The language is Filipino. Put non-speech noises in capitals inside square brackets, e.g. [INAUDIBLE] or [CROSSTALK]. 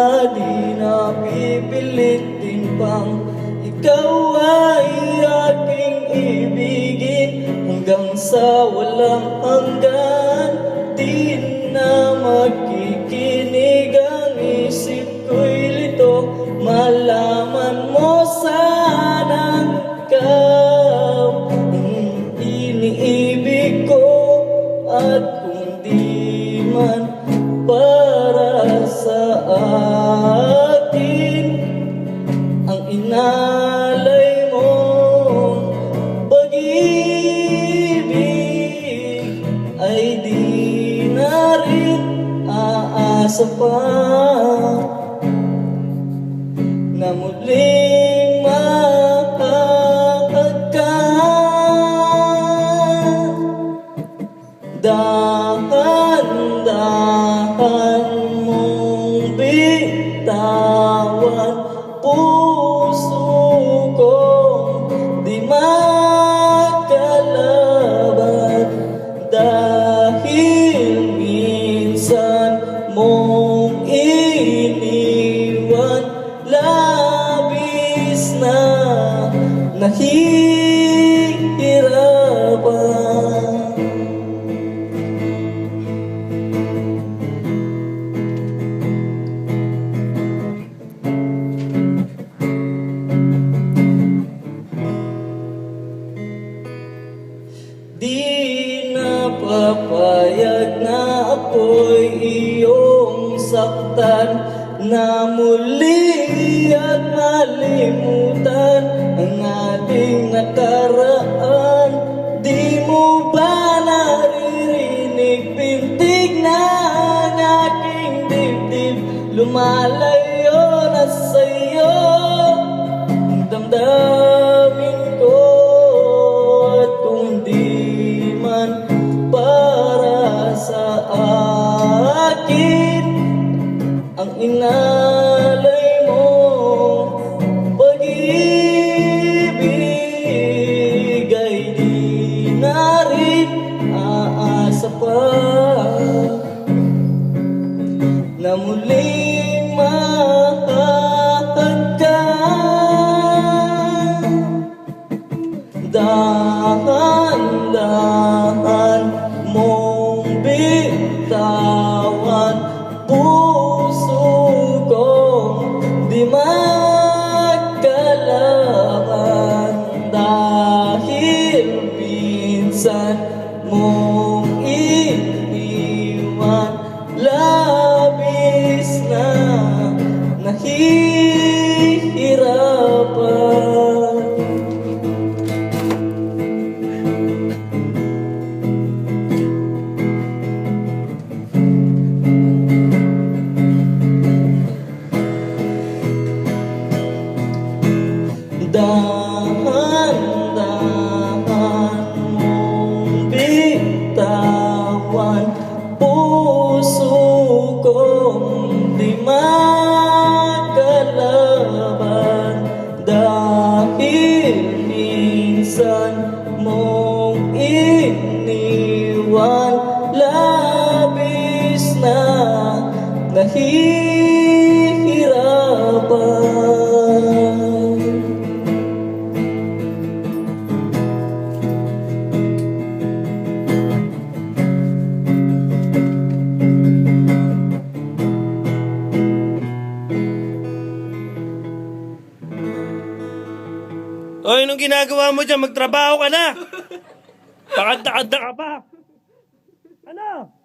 Tadhana na pipilitin pang Ikaw ay aking ibigin? Hanggang sa walang hanggan Di na makikinig ang isip ko'y lito. Malaman mo aasa pa Na muling Labis na nahihirapan. Di na papayag na ako'y iyong saktan Na muli at malimutan ang ating nakaraan. Di mo ba naririnig? Pintig na ang aking dibdib. Lumalayo ang inalay mo pag-ibig ay di na rin aasa pa. Na muling nahihirapan Oy, anong ginagawa mo dyan? Magtrabaho ka na! [LAUGHS] Pakanta-kanta ka pa! Ano?